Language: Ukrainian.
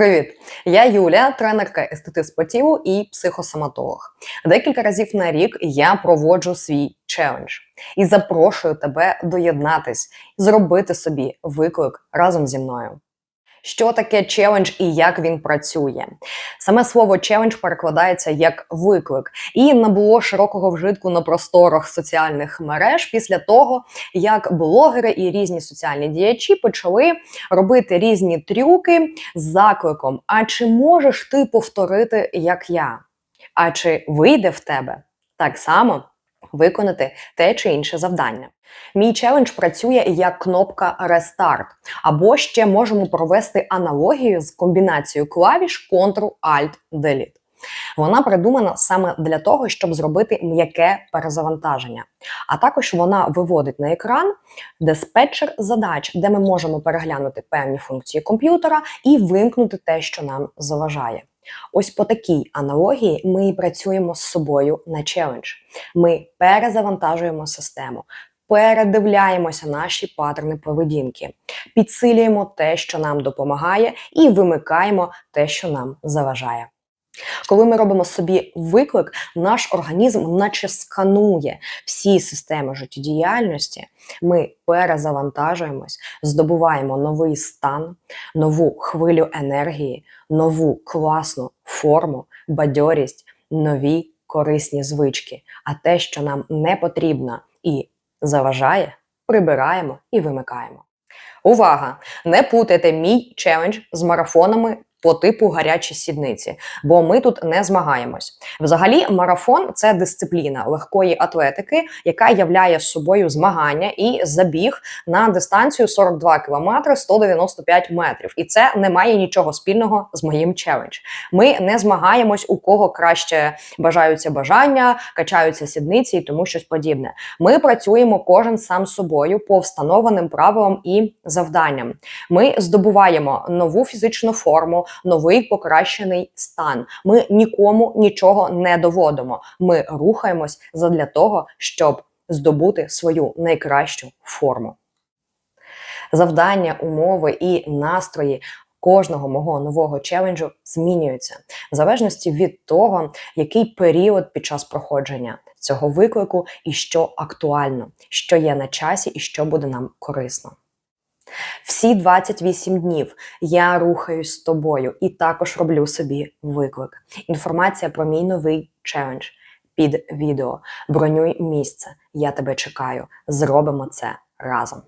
Привіт! Я Юля, тренерка естетист по тілу і психосоматолог. Декілька разів на рік я проводжу свій челендж і запрошую тебе доєднатись, зробити собі виклик разом зі мною. Що таке челендж і як він працює? Саме слово челендж перекладається як виклик і набуло широкого вжитку на просторах соціальних мереж після того, як блогери і різні соціальні діячі почали робити різні трюки з закликом: А чи можеш ти повторити як я? А чи вийде в тебе так само виконати те чи інше завдання? Мій челендж працює як кнопка Restart, або ще можемо провести аналогію з комбінацією клавіш Ctrl-Alt-Delete. Вона придумана саме для того, щоб зробити м'яке перезавантаження. А також вона виводить на екран диспетчер задач, де ми можемо переглянути певні функції комп'ютера і вимкнути те, що нам заважає. Ось по такій аналогії ми і працюємо з собою на челендж. Ми перезавантажуємо систему, передивляємося наші паттерни поведінки, підсилюємо те, що нам допомагає, і вимикаємо те, що нам заважає. Коли ми робимо собі виклик, наш організм наче сканує всі системи життєдіяльності, ми перезавантажуємось, здобуваємо новий стан, нову хвилю енергії, нову класну форму, бадьорість, нові корисні звички. А те, що нам не потрібно і заважає, прибираємо і вимикаємо. Увага! Не путайте мій челендж з марафонами по типу гарячі сідниці, бо ми тут не змагаємось. Взагалі, марафон це дисципліна легкої атлетики, яка являє собою змагання і забіг на дистанцію 42 км 195 метрів. І це не має нічого спільного з моїм челендж. Ми не змагаємось, у кого краще бажаються бажання, качаються сідниці і тому щось подібне. Ми працюємо кожен сам собою по встановленим правилам і завданням. Ми здобуваємо нову фізичну форму новий покращений стан. Ми нікому нічого не доводимо. Ми рухаємось задля того, щоб здобути свою найкращу форму. Завдання, умови і настрої. Кожного мого нового челенджу змінюються в залежності від того, який період під час проходження цього виклику і що актуально, що є на часі, і що буде нам корисно. Всі 28 днів я рухаюсь з тобою і також роблю собі виклик. Інформація про мій новий челендж під відео. Бронюй місце. Я тебе чекаю. Зробимо це разом.